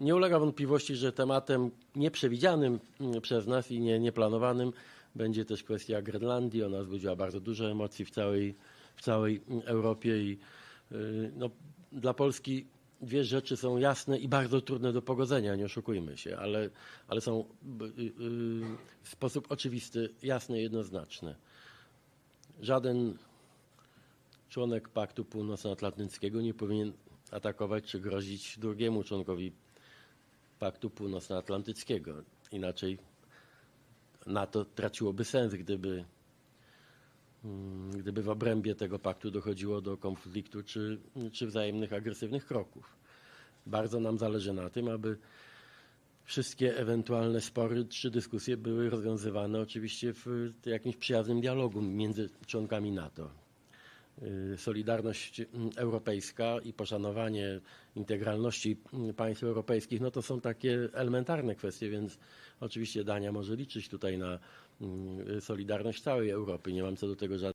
Nie ulega wątpliwości, że tematem nieprzewidzianym mm, przez nas i nie, nieplanowanym będzie też kwestia Grenlandii. Ona wzbudziła bardzo dużo emocji w całej, w całej mm, Europie i y, no, dla Polski dwie rzeczy są jasne i bardzo trudne do pogodzenia, nie oszukujmy się, ale, ale są y, y, w sposób oczywisty, jasne i jednoznaczne. Żaden członek Paktu Północnoatlantyckiego nie powinien atakować czy grozić drugiemu członkowi Paktu Północnoatlantyckiego. Inaczej NATO traciłoby sens, gdyby, mm, gdyby w obrębie tego paktu dochodziło do konfliktu czy, czy wzajemnych agresywnych kroków. Bardzo nam zależy na tym, aby wszystkie ewentualne spory czy dyskusje były rozwiązywane oczywiście w jakimś przyjaznym dialogu między członkami NATO. Y, Solidarność mm, europejska i poszanowanie integralności mm, państw europejskich, no to są takie elementarne kwestie, więc oczywiście Dania może liczyć tutaj na solidarność całej Europy. Nie mam co do tego żadnych